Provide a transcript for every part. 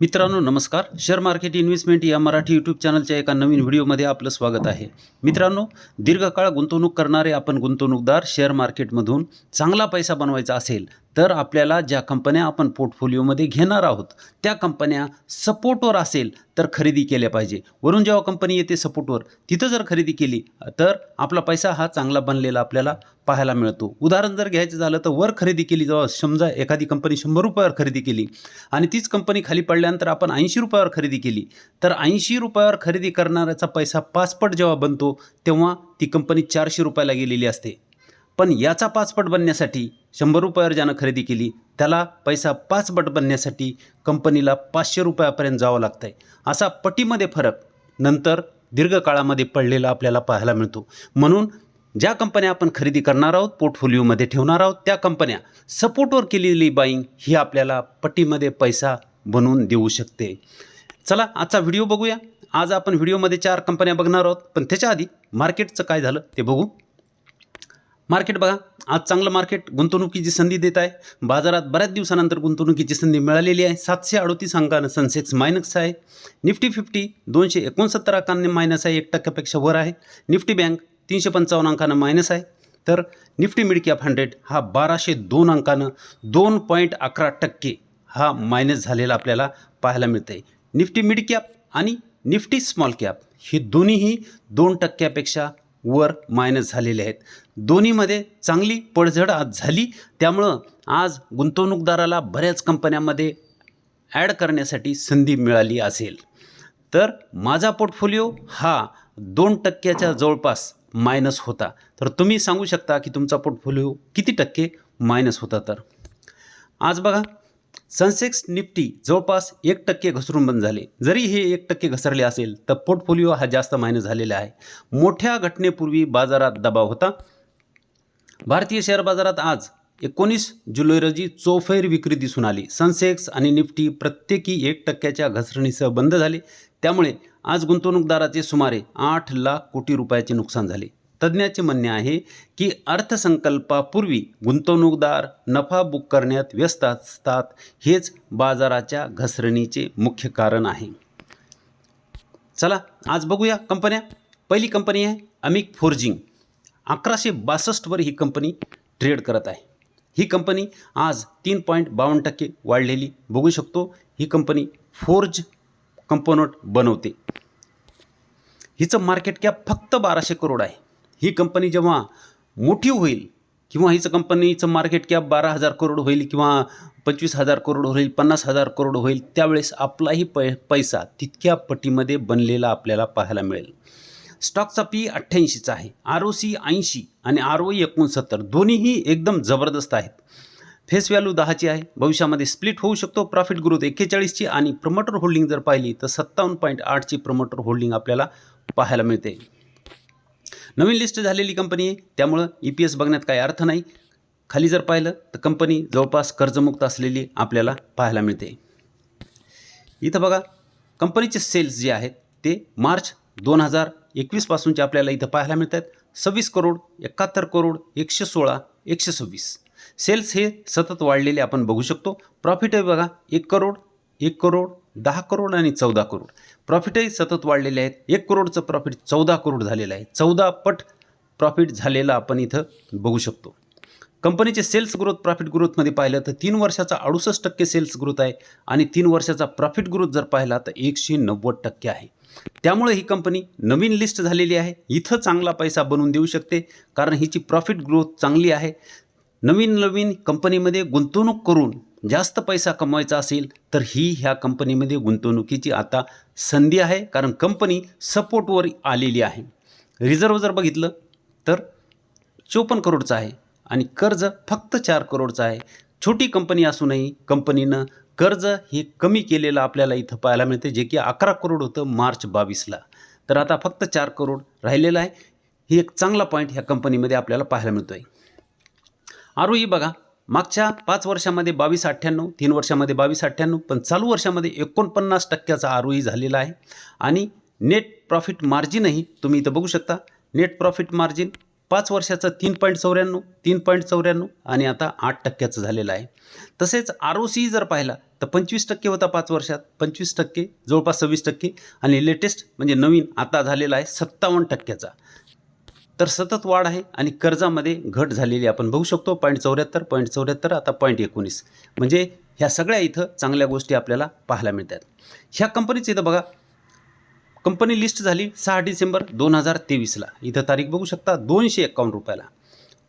मित्रांनो नमस्कार. Share market investment या मराठी यूट्यूब चॅनलच्या एका नवीन व्हिडिओमध्ये आपलं स्वागत आहे. मित्रांनो दीर्घकाळ गुंतवणूक करणारे आपण गुंतवणूकदार शेअर मार्केटमधून चांगला पैसा बनवायचा असेल तर आपल्याला ज्या कंपन्या आपण पोर्टफोलिओमध्ये घेणार आहोत त्या कंपन्या सपोर्टवर असेल तर खरेदी केल्या पाहिजे. वरून जेव्हा कंपनी येते सपोर्टवर तिथं जर खरेदी केली तर आपला पैसा हा चांगला बनलेला आपल्याला पाहायला मिळतो. उदाहरण जर घ्यायचं झालं तर वर खरेदी केली जेव्हा समजा एखादी कंपनी शंभर रुपयावर खरेदी केली आणि तीच कंपनी खाली पडल्यानंतर आपण ऐंशी रुपयावर खरेदी केली तर ऐंशी रुपयावर खरेदी करणाऱ्याचा पैसा पाचपट जेव्हा बनतो तेव्हा ती कंपनी चारशे रुपयाला गेलेली असते. पण याचा पाचपट बनण्यासाठी शंभर रुपयावर ज्यानं खरेदी केली त्याला पैसा पाचपट बनण्यासाठी कंपनीला पाचशे रुपयापर्यंत जावं लागतं आहे असा पटीमध्ये फरक नंतर दीर्घकाळामध्ये पडलेला आपल्याला पाहायला मिळतो. म्हणून ज्या कंपन्या आपण खरेदी करणार आहोत पोर्टफोलिओमध्ये ठेवणार आहोत त्या कंपन्या सपोर्टवर केलेली बाईंग ही आपल्याला पटीमध्ये पैसा बनवून देऊ शकते. चला आजचा व्हिडिओ बघूया. आज आपण व्हिडिओमध्ये चार कंपन्या बघणार आहोत पण त्याच्या आधी मार्केटचं काय झालं ते बघू. मार्केट बघा. आज चांगलं मार्केट गुंतवणुकीची संधी देत आहे. बाजारात बऱ्याच दिवसानंतर गुंतवणुकीची संधी मिळालेली आहे. सातशे अडोतीस अंकानं सनसेक्स मायनस आहे. निफ्टी फिफ्टी दोनशे एकोणसत्तर अंकांनी मायनस आहे. एक टक्क्यापेक्षा वर आहे. निफ्टी बँक तीनशे पंचावन्न अंकानं मायनस आहे. तर निफ्टी मिड कॅप हंड्रेड हा बाराशे दोन अंकानं दोन पॉईंट अकरा टक्के हा मायनस झालेला आपल्याला पाहायला मिळतं आहे निफ्टी मिड कॅप आणि निफ्टी स्मॉल कॅप हे दोन्हीही दोन टक्क्यापेक्षा वर मायनस झालेले आहेत. दोन्हीमध्ये चांगली पडझड आज झाली. त्यामुळं आज गुंतवणूकदाराला बऱ्याच कंपन्यांमध्ये ॲड करण्यासाठी संधी मिळाली असेल. तर माझा पोर्टफोलिओ हा दोन टक्क्याच्या जवळपास मायनस होता. तर तुम्ही सांगू शकता की तुमचा पोर्टफोलिओ किती टक्के मायनस होता तर? आज बघा सनसेक्स निफ्टी जवळपास एक टक्के घसरून बंद झाले. जरी हे एक टक्के घसरले असेल तर पोर्टफोलिओ हा जास्त मायनस झालेला आहे. मोठ्या घटनेपूर्वी बाजारात दबाव होता. भारतीय शेअर बाजारात आज एकोणीस जुलै रोजी चौफेर विक्री दिसून आली. सनसेक्स आणि निफ्टी प्रत्येकी एक टक्क्याच्या घसरणीसह बंद झाले. त्यामुळे आज गुंतवणूकदाराचे सुमारे आठ लाख कोटी रुपयाचे नुकसान झाले. तज्ज्ञाचे म्हणणे आहे की अर्थसंकल्पापूर्वी गुंतवणूकदार नफा बुक करण्यात व्यस्त असतात हेच बाजाराच्या घसरणीचे मुख्य कारण आहे. चला आज बघूया कंपन्या. पहिली कंपनी आहे अमिक फोर्जिंग. अकराशे बासष्टवर ही कंपनी ट्रेड करत आहे. ही कंपनी आज तीन पॉईंट बावन्न टक्के वाढलेली बघू शकतो. ही कंपनी फोर्ज कंपोनट बनवते. हिचं मार्केट कॅप फक्त बाराशे करोड आहे. ही कंपनी जेव्हा मोठी होईल किंवा हिचं कंपनीचं मार्केट कॅप बारा हजार करोड होईल किंवा पंचवीस हजार करोड होईल पन्नास हजार करोड होईल त्यावेळेस आपलाही पै पैसा तितक्या पटीमध्ये बनलेला आपल्याला पाहायला मिळेल. स्टॉकचा पी अठ्ठ्याऐंशीचा आहे आर ओ सी ऐंशी आणि आर ओ एकोणसत्तर दोन्हीही एकदम जबरदस्त आहेत. फेस व्हॅल्यू दहाची आहे भविष्यामध्ये स्प्लिट होऊ शकतो प्रॉफिट ग्रोथ एक्केचाळीसची आणि प्रमोटर होल्डिंग जर पाहिली तर सत्तावन्न पॉईंट आठची प्रमोटर होल्डिंग आपल्याला पाहायला मिळते. नवीन लिस्ट झालेली कंपनी आहे. त्यामुळं ई पी एस बघण्यात काही अर्थ नाही. खाली जर पाहिलं तर कंपनी जवळपास कर्जमुक्त असलेली आपल्याला पाहायला मिळते. इथं बघा कंपनीचे सेल्स जे आहेत ते मार्च दोन हजार एकवीसपासूनचे आपल्याला इथं पाहायला मिळतात. सव्वीस करोड एकाहत्तर करोड एकशे सोळा एकशे सव्वीस. सेल्स हे सतत वाढलेले आपण बघू शकतो. प्रॉफिट आहे बघा एक करोड एक करोड दहा करोड आणि चौदा करोड. प्रॉफिटही सतत वाढलेले आहेत. एक करोडचं प्रॉफिट चौदा करोड झालेलं आहे. चौदा पट प्रॉफिट झालेलं आपण इथं बघू शकतो. कंपनीचे सेल्स ग्रोथ प्रॉफिट ग्रोथमध्ये पाहिलं तर तीन वर्षाचा अडुसष्ट टक्के सेल्स ग्रोथ आहे आणि तीन वर्षाचा प्रॉफिट ग्रोथ जर पाहिला तर एकशे नव्वद टक्के आहे. त्यामुळे ही कंपनी नवीन लिस्ट झालेली आहे. इथं चांगला पैसा बनवून देऊ शकते कारण हिची प्रॉफिट ग्रोथ चांगली आहे. नवीन नवीन कंपनीमध्ये गुंतवणूक करून जास्त पैसा कमवायचा असेल तर ही ह्या कंपनीमध्ये गुंतवणुकीची आता संधी आहे कारण कंपनी सपोर्टवर आलेली आहे. रिझर्व जर बघितलं तर चोपन्न करोडचं आहे आणि कर्ज फक्त चार करोडचं आहे. छोटी कंपनी असूनही कंपनीनं कर्ज हे कमी केलेलं आपल्याला इथं पाहायला मिळते जे की अकरा करोड होतं मार्च बावीसला. तर आता फक्त चार करोड राहिलेलं आहे. ही एक चांगला पॉईंट ह्या कंपनीमध्ये आपल्याला पाहायला मिळतो आहे आरोही बघा मागच्या पाच वर्षामध्ये बावीस अठ्ठ्याण्णव तीन वर्षामध्ये बावीस अठ्ठ्याण्णव पण चालू वर्षामध्ये एकोणपन्नास टक्क्याचा आरोही झालेला आहे. आणि नेट प्रॉफिट मार्जिनही तुम्ही इथं बघू शकता. नेट प्रॉफिट मार्जिन पाच वर्षाचं तीन पॉईंट चौऱ्याण्णव तीन पॉईंट चौऱ्याण्णव आणि आता आठ टक्क्याचं झालेलं आहे. तसेच आर ओ सी जर पाहिला तर पंचवीस टक्के होता पाच वर्षात. पंचवीस टक्के जवळपास सव्वीस टक्के. आणि लेटेस्ट म्हणजे नवीन आता झालेला आहे सत्तावन्न टक्क्याचा. तर सतत वाढ आहे आणि कर्जामध्ये घट झालेली आपण बघू शकतो. पॉईंट चौऱ्याहत्तर पॉईंट चौऱ्याहत्तर आता पॉईंट एकोणीस. म्हणजे ह्या सगळ्या इथं चांगल्या गोष्टी आपल्याला पाहायला मिळतात. ह्या कंपनीचं इथं बघा. कंपनी लिस्ट झाली सहा डिसेंबर दोन हजार तेवीसला. इथं तारीख बघू शकता दोनशे एक्कावन्न रुपयाला.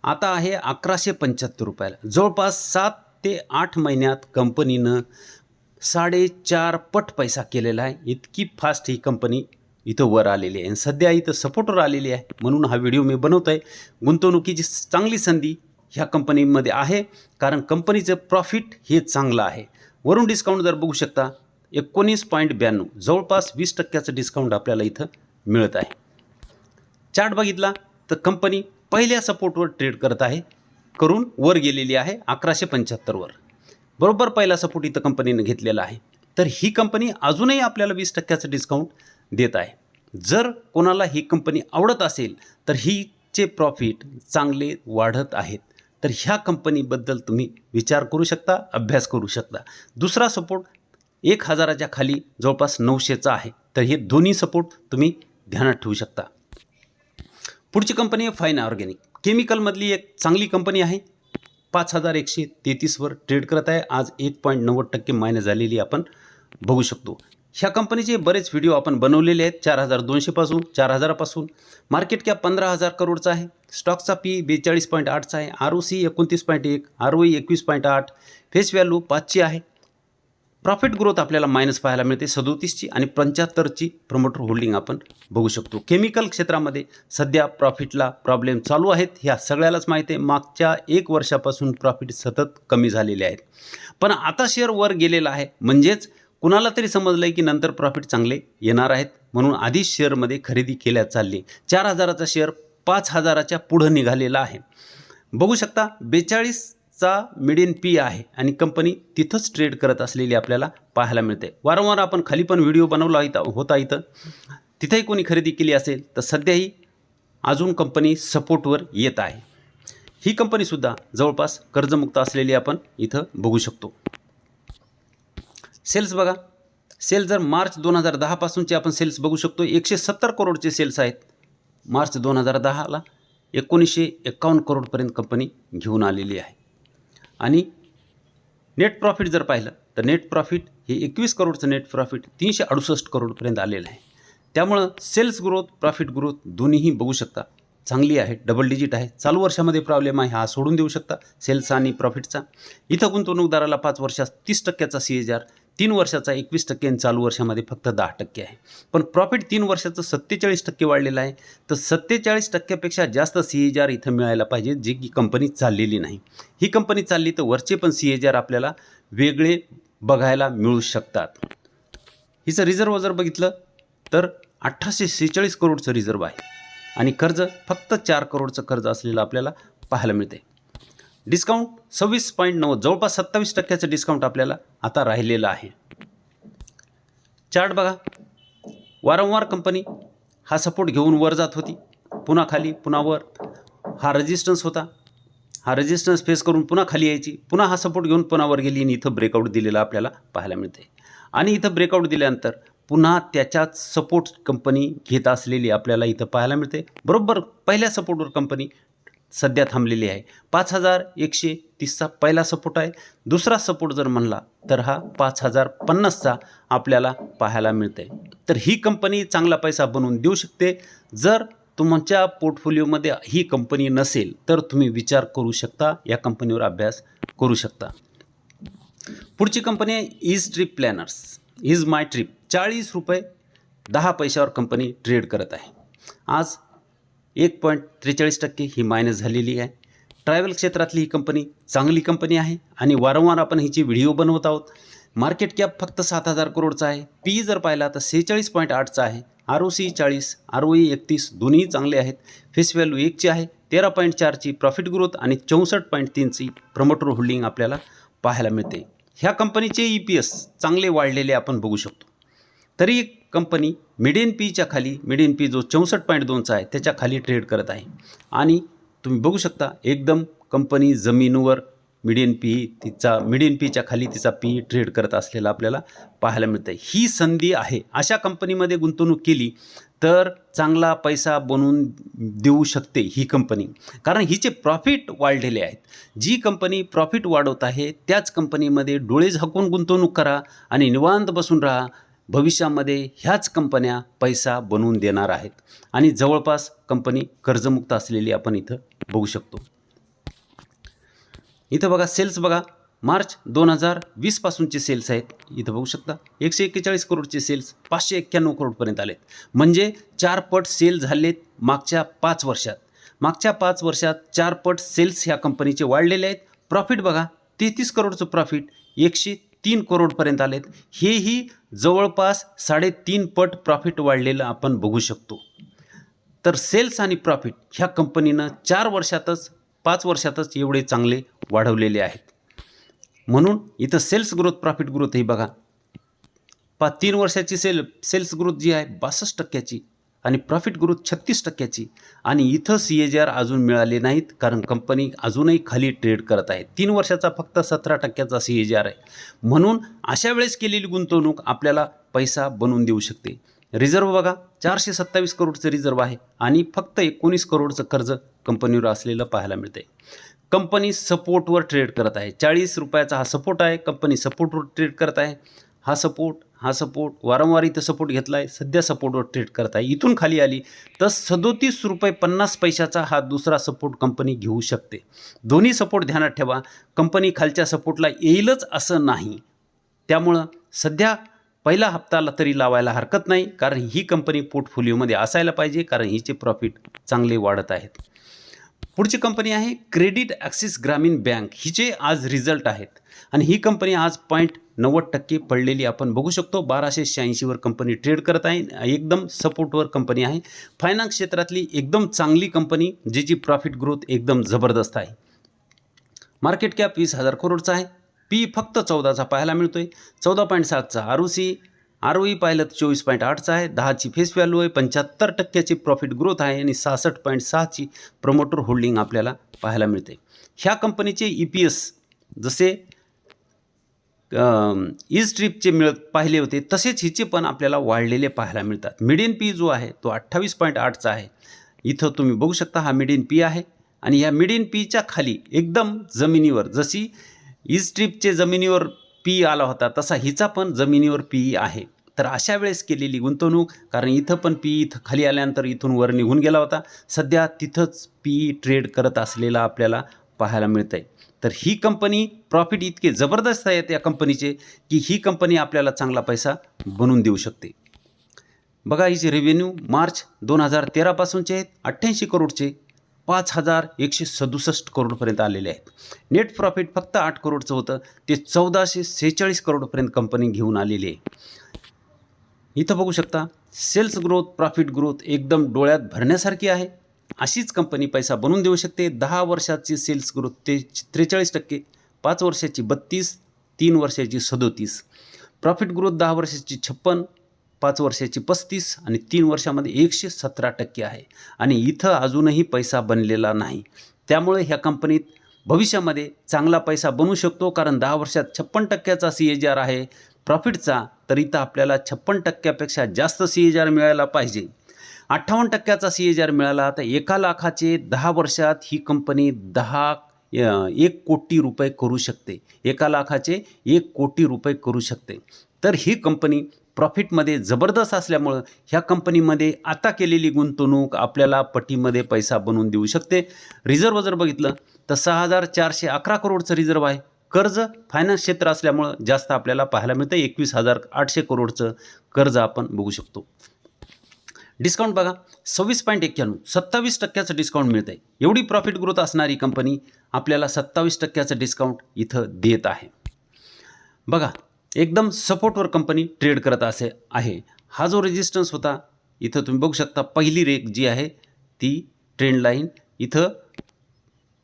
आता आहे अकराशे पंच्याहत्तर रुपयाला. जवळपास सात ते आठ महिन्यात कंपनीनं साडेचार पट पैसा केलेला आहे. इतकी फास्ट ही कंपनी इथं वर आलेली आहे. आणि सध्या इथं सपोर्टवर आलेली आहे. म्हणून हा व्हिडिओ मी बनवतो आहे गुंतवणुकीची चांगली संधी ह्या कंपनीमध्ये आहे. कारण कंपनीचं प्रॉफिट हे चांगलं आहे. वरून डिस्काउंट जर बघू शकता एकोणीस पॉईंट ब्याण्णव जवळपास वीस टक्क्याचं डिस्काउंट आपल्याला इथं मिळत आहे. चार्ट बघितला तर कंपनी पहिल्या सपोर्टवर ट्रेड करत आहे. करून वर गेलेली आहे अकराशे पंच्याहत्तरवर बरोबर पहिला सपोर्ट इथं कंपनीनं घेतलेला आहे. तर ही कंपनी अजूनही आपल्याला वीस टक्क्याचं डिस्काउंट देत आहे. जर कोणाला ही कंपनी आवडत असेल तर हीचे प्रॉफिट चांगले वाढत आहेत. तर ह्या कंपनीबद्दल तुम्ही विचार करू शकता अभ्यास करू शकता. दुसरा सपोर्ट एक हजाराच्या खाली जवळपास नऊशेचा आहे. तर हे दोन्ही सपोर्ट तुम्ही ध्यानात ठेवू शकता. पुढची कंपनी आहे फाईन ऑर्गॅनिक केमिकलमधली एक चांगली कंपनी आहे. पाच हजार एकशे तेहतीसवर ट्रेड करत आहे. आज एक पॉईंट नव्वद टक्के मायनस झालेली आपण बघू शकतो. ह्या कंपनीचे बरेच व्हिडिओ आपण बनवलेले आहेत. चार हजार दोनशेपासून चार हजारापासून मार्केट कॅप पंधरा हजार करोडचा आहे. स्टॉकचा पी बेचाळीस पॉईंट आठचा आहे. आर ओ सी एकोणतीस पॉईंट एक आर ओ ई एकवीस पॉईंट आठ. फेस व्हॅल्यू पाचची आहे. प्रॉफिट ग्रोथ आपल्याला मायनस पाहायला मिळते. सदोतीसची आणि पंच्याहत्तरची प्रमोटर होल्डिंग आपण बघू शकतो. केमिकल क्षेत्रामध्ये सध्या प्रॉफिटला प्रॉब्लेम चालू आहेत. ह्या सगळ्यालाच माहिती आहे. मागच्या एक वर्षापासून प्रॉफिट सतत कमी झालेले आहेत. पण आता शेअर वर गेलेला आहे. म्हणजेच कुणाला तरी समजलं आहे की नंतर प्रॉफिट चांगले येणार आहेत? म्हणून आधीच शेअरमध्ये खरेदी केल्या चालली. चार हजाराचा शेअर पाच हजाराच्या पुढं निघालेला आहे. बघू शकता बेचाळीसचा मिडियन पी आहे आणि कंपनी तिथंच ट्रेड करत असलेली आपल्याला पाहायला मिळते. वारंवार आपण खाली पण व्हिडिओ बनवला इथं होता इथं. तिथंही कोणी खरेदी केली असेल तर सध्याही अजून कंपनी सपोर्टवर येत आहे. ही कंपनीसुद्धा जवळपास कर्जमुक्त असलेली आपण इथं बघू शकतो. सेल्स बघा. सेल जर मार्च दोन हजार दहापासूनचे आपण सेल्स बघू शकतो एकशे सत्तर करोडचे सेल्स आहेत. मार्च दोन हजार दहाला एकोणीसशे एकावन्न करोडपर्यंत कंपनी घेऊन आलेली आहे. आणि नेट प्रॉफिट जर पाहिलं तर नेट प्रॉफिट हे एकवीस करोडचं नेट प्रॉफिट तीनशे अडुसष्ट करोडपर्यंत आलेलं आहे. त्यामुळं सेल्स ग्रोथ प्रॉफिट ग्रोथ दोन्हीही बघू शकता. चांगली आहे डबल डिजिट आहे. चालू वर्षामध्ये प्रॉब्लेम आहे हा सोडून देऊ शकता सेल्स आणि प्रॉफिटचा इथं गुंतवणूकदाराला पाच वर्षात तीस टक्क्याचा सी एच आर तीन वर्षाचा एकवीस टक्के आणि चालू वर्षामध्ये फक्त दहा टक्के आहे. पण प्रॉफिट तीन वर्षाचं सत्तेचाळीस टक्के वाढलेलं आहे. तर सत्तेचाळीस टक्क्यापेक्षा जास्त सी एच आर इथं मिळायला पाहिजे जी की कंपनी चाललेली नाही. ही कंपनी चालली तर वरचे पण सी एच आर आपल्याला वेगळे बघायला मिळू शकतात. हिचं रिझर्व जर बघितलं तर अठराशे सेहेचाळीस करोडचं रिझर्व आहे. आणि कर्ज फक्त चार करोडचं कर्ज असलेलं आपल्याला पाहायला मिळते डिस्काउंट सव्वीस पॉईंट नऊ जवळपास सत्तावीस टक्क्याचं डिस्काउंट आपल्याला आता राहिलेलं आहे. चार्ट बघा. वारंवार कंपनी हा सपोर्ट घेऊन वर जात होती. पुन्हा खाली पुन्हा वर. हा रेजिस्टन्स होता. हा रेजिस्टन्स फेस करून पुन्हा खाली यायची. पुन्हा हा सपोर्ट घेऊन पुन्हा वर गेली आणि इथं ब्रेकआउट दिलेला आपल्याला पाहायला मिळते आणि इथं ब्रेकआउट दिल्यानंतर पुन्हा त्याच्याच सपोर्ट कंपनी घेत असलेली आपल्याला इथं पाहायला मिळते बरोबर पहिल्या सपोर्टवर कंपनी सध्या थांबलेली आहे. पाच हजार एकशे तीसचा पहिला सपोर्ट आहे. दुसरा सपोर्ट जर म्हणला तर हा पाच हजार पन्नासचा आपल्याला पाहायला मिळते तर ही कंपनी चांगला पैसा बनवून देऊ शकते. जर तुमच्या पोर्टफोलिओमध्ये ही कंपनी नसेल तर तुम्ही विचार करू शकता या कंपनीवर अभ्यास करू शकता. पुढची कंपनी आहे is trip planners is my trip चाळीस रुपये दहा पैशावर कंपनी ट्रेड करत आहे. आज एक पॉईंट त्रेचाळीस टक्के ही मायनस झालेली आहे. ट्रॅव्हल क्षेत्रातली ही कंपनी चांगली कंपनी आहे आणि वारंवार आपण हिची व्हिडिओ बनवत आहोत. मार्केट कॅप फक्त सात हजार करोडचा आहे. पी जर पाहिला तर सेहेचाळीस पॉईंट आठचा आहे. आर ओ सी चाळीस आर ओ ई एकतीस दोन्ही चांगले आहेत. फेस व्हॅल्यू एकची आहे. तेरा पॉईंट चारची प्रॉफिट ग्रोथ आणि चौसष्ट पॉईंट तीनची प्रमोटर होल्डिंग आपल्याला पाहायला मिळते. ह्या कंपनीचे ई पी एस चांगले वाढलेले आपण बघू शकतो. तरी एक कंपनी मिडियन पीच्या खाली मिडियन पी जो चौसष्ट पॉईंट दोनचा आहे त्याच्याखाली ट्रेड करत आहे. आणि तुम्ही बघू शकता एकदम कंपनी जमिनीवर मिडियन पी तिचा मिडियन पीच्या खाली तिचा पी ट्रेड करत असलेला आपल्याला पाहायला मिळतं ही संधी आहे. अशा कंपनीमध्ये गुंतवणूक केली तर चांगला पैसा बनवून देऊ शकते ही कंपनी. कारण हिचे प्रॉफिट वाढलेले आहेत. जी कंपनी प्रॉफिट वाढवत आहे त्याच कंपनीमध्ये डोळे झाकून गुंतवणूक करा आणि निवांत बसून राहा. भविष्यामध्ये ह्याच कंपन्या पैसा बनवून देणार आहेत. आणि जवळपास कंपनी कर्जमुक्त असलेली आपण इथं बघू शकतो. इथं बघा सेल्स बघा. मार्च दोन हजार वीसपासूनचे सेल्स आहेत. इथं बघू शकता. एकशे एक्केचाळीस करोडचे सेल्स पाचशे एक्क्याण्णव करोडपर्यंत आलेत. म्हणजे चार पट सेल झालेत मागच्या पाच वर्षात. मागच्या पाच वर्षात चार पट सेल्स ह्या कंपनीचे वाढलेले आहेत. प्रॉफिट बघा. तेहतीस करोडचं प्रॉफिट. एकशे तीन करोडपर्यंत आलेत. हेही जवळपास साडेतीन पट प्रॉफिट वाढलेलं आपण बघू शकतो. तर सेल्स आणि प्रॉफिट ह्या कंपनीनं चार वर्षातच पाच वर्षातच एवढे चांगले वाढवलेले आहेत. म्हणून इथं सेल्स ग्रोथ प्रॉफिट ग्रोथ ही बघा. पा तीन वर्षाची सेल सेल्स ग्रोथ जी आहे बासष्ट टक्क्याची. आणि प्रॉफिट ग्रोथ छत्तीस टक्क्याची. आणि इथं सी ए जी आर अजून मिळाले नाहीत कारण कंपनी अजूनही खाली ट्रेड करत आहे. तीन वर्षाचा फक्त सतरा टक्क्याचा सी ए जी आर आहे. म्हणून अशा वेळेस केलेली गुंतवणूक आपल्याला पैसा बनवून देऊ शकते. रिझर्व बघा चारशे सत्तावीस करोडचं रिझर्व आहे आणि फक्त एकोणीस करोडचं कर्ज कंपनीवर असलेलं पाहायला मिळते कंपनी सपोर्टवर ट्रेड करत आहे. चाळीस रुपयाचा हा सपोर्ट आहे कंपनी सपोर्टवर ट्रेड करत आहे. हा सपोर्ट हा सपोर्ट वारंवार इथं सपोर्ट घेतला आहे सध्या सपोर्टवर ट्रेड करत आहे इथून खाली आली तर सदोतीस रुपये पन्नास पैशाचा हा दुसरा सपोर्ट कंपनी घेऊ शकते. दोन्ही सपोर्ट ध्यानात ठेवा. कंपनी खालच्या सपोर्टला येईलच असं नाही. त्यामुळं सध्या पहिला हप्ताला तरी लावायला हरकत नाही कारण ही कंपनी पोर्टफोलिओमध्ये असायला पाहिजे कारण हिचे प्रॉफिट चांगले वाढत आहेत. पुढची कंपनी आहे क्रेडिट ॲक्सिस ग्रामीण बँक. हिचे आज रिझल्ट आहेत आणि ही कंपनी आज पॉईंट नव्वद टक्के पडलेली आपण बघू शकतो. बाराशे शहाऐंशीवर कंपनी ट्रेड करत आहे. एकदम सपोर्टवर कंपनी आहे. फायनान्स क्षेत्रातली एकदम चांगली कंपनी जिची प्रॉफिट ग्रोथ एकदम जबरदस्त आहे. मार्केट कॅप वीस हजार करोडचा आहे. पी फक्त चौदाचा पाहायला मिळतो आहे चौदा point सातचा R O C R O E पाहिलं तर चोवीस पॉईंट आठचा आहे दहाची फेस व्हॅल्यू आहे पंच्याहत्तर टक्क्याची प्रॉफिट ग्रोथ आहे आणि सहासष्ट पॉईंट सहाची प्रमोटर होल्डिंग आपल्याला पाहायला मिळते. ह्या कंपनीचे ई पी एस जसे ई स्ट्रीपचे e मिळत पाहिले होते तसेच हिचे पण आपल्याला वाढलेले पाहायला मिळतात. मिडियन पी जो आहे तो अठ्ठावीस पॉईंट आठचा आहे. इथं तुम्ही बघू शकता हा मिडियन पी आहे आणि ह्या मिडियन पीच्या खाली एकदम जमिनीवर जशी e ई स्ट्रीपचे जमिनीवर पी आला होता तसा हिचा पण जमिनीवर पी आहे. तर अशा वेळेस केलेली गुंतवणूक कारण इथं पण पी इथं खाली आल्यानंतर इथून वर निघून गेला होता. सध्या तिथंच पी ट्रेड करत असलेला आपल्याला पाहायला मिळतं आहे तर ही कंपनी प्रॉफिट इतके जबरदस्त आहेत या कंपनीचे की ही कंपनी आपल्याला चांगला पैसा बनवून देऊ शकते. बघा हिचे रेव्हेन्यू मार्च दोन हजार तेरापासूनचे आहेत अठ्ठ्याऐंशी करोडचे. पाच हजार एकशे सदुसष्ट करोडपर्यंत आलेले आहेत. नेट प्रॉफिट फक्त आठ करोडचं होतं. ते चौदाशे सेहेचाळीस करोडपर्यंत कंपनी घेऊन आलेली आहे. इथं बघू शकता सेल्स ग्रोथ प्रॉफिट ग्रोथ एकदम डोळ्यात भरण्यासारखी आहे. अशीच कंपनी पैसा बनवून देऊ शकते. दहा वर्षाची सेल्स ग्रोथ ते त्रेचाळीस टक्के पाच वर्षाची बत्तीस तीन वर्षाची सदोतीस. प्रॉफिट ग्रोथ दहा वर्षाची छप्पन पाच वर्षाची पस्तीस आणि तीन वर्षामध्ये एकशे सतरा टक्के आहे. आणि इथं अजूनही पैसा बनलेला नाही. त्यामुळे ह्या कंपनीत भविष्यामध्ये चांगला पैसा बनू शकतो कारण दहा वर्षात छप्पन टक्क्याचा सी एच आर आहे. प्रॉफिटचा तर इथं आपल्याला छप्पन टक्क्यापेक्षा जास्त सी एच आर मिळायला पाहिजे. अठ्ठावन्न टक्क्याचा सी एच आर मिळाला तर एका लाखाचे दहा वर्षात ही कंपनी दहा एक कोटी रुपये करू शकते. एका लाखाचे एक कोटी रुपये करू शकते. तर ही कंपनी प्रॉफिटमध्ये जबरदस्त असल्यामुळं ह्या कंपनीमध्ये आता केलेली गुंतवणूक आपल्याला पटीमध्ये पैसा बनवून देऊ शकते. रिझर्व जर बघितलं तर सहा हजार चारशे अकरा करोडचं रिझर्व आहे. कर्ज फायनान्स क्षेत्र असल्यामुळं जास्त आपल्याला पाहायला मिळतं. एकवीस हजार आठशे करोडचं कर्ज आपण बघू शकतो. डिस्काउंट बघा सव्वीस पॉईंट एक्क्याण्णव सत्तावीस टक्क्याचं डिस्काउंट मिळतं आहे एवढी प्रॉफिट ग्रोथ असणारी कंपनी आपल्याला सत्तावीस टक्क्याचं डिस्काउंट इथं देत आहे. बघा एकदम सपोर्टवर कंपनी ट्रेड करत असे आहे. हा जो रेजिस्टन्स होता इथं तुम्ही बघू शकता पहिली रेक जी आहे ती ट्रेंड लाईन इथं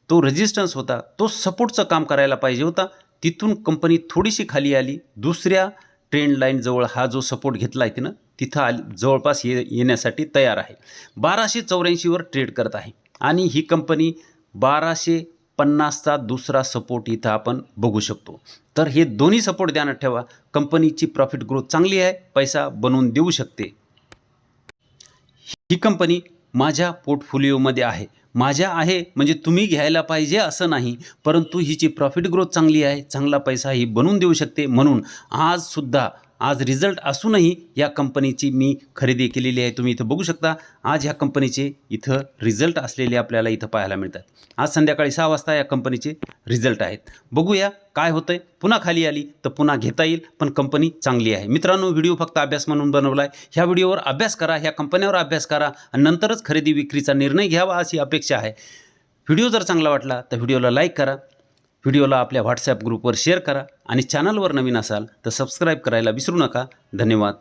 तो रेजिस्टन्स होता तो सपोर्टचं काम करायला पाहिजे होता. तिथून कंपनी थोडीशी खाली आली. दुसऱ्या ट्रेंड लाईनजवळ हा जो सपोर्ट घेतला आहे तिनं तिथं आली जवळपास ये येण्यासाठी तयार आहे. बाराशे चौऱ्याऐंशीवर ट्रेड करत आहे. आणि ही कंपनी बाराशे पन्नासचा दुसरा सपोर्ट इथं आपण बघू शकतो. तर हे दोन्ही सपोर्ट ध्यानात ठेवा. कंपनीची प्रॉफिट ग्रोथ चांगली आहे. पैसा बनवून देऊ शकते. ही कंपनी माझ्या पोर्टफोलिओमध्ये आहे. माझ्या आहे म्हणजे तुम्ही घ्यायला पाहिजे असं नाही परंतु हिची प्रॉफिट ग्रोथ चांगली आहे. चांगला पैसा ही बनवून देऊ शकते. म्हणून आजसुद्धा आज रिझल्ट असूनही या कंपनीची मी खरेदी केलेली आहे. तुम्ही इथं बघू शकता. आज ह्या कंपनीचे इथं रिझल्ट असलेले आपल्याला इथं पाहायला मिळतात. आज संध्याकाळी सहा वाजता या कंपनीचे रिझल्ट आहेत. बघूया काय होतं आहे पुन्हा खाली आली तर पुन्हा घेता येईल पण कंपनी चांगली आहे. मित्रांनो व्हिडिओ फक्त अभ्यास म्हणून बनवला आहे ह्या व्हिडिओवर अभ्यास करा ह्या कंपन्यावर अभ्यास करा आणि नंतरच खरेदी विक्रीचा निर्णय घ्यावा अशी अपेक्षा आहे. व्हिडिओ जर चांगला वाटला तर व्हिडिओला लाईक करा. व्हिडिओला आपल्या व्हॉट्सॲप ग्रुपवर शेअर करा आणि चॅनलवर नवीन असाल तर सबस्क्राईब करायला विसरू नका. धन्यवाद.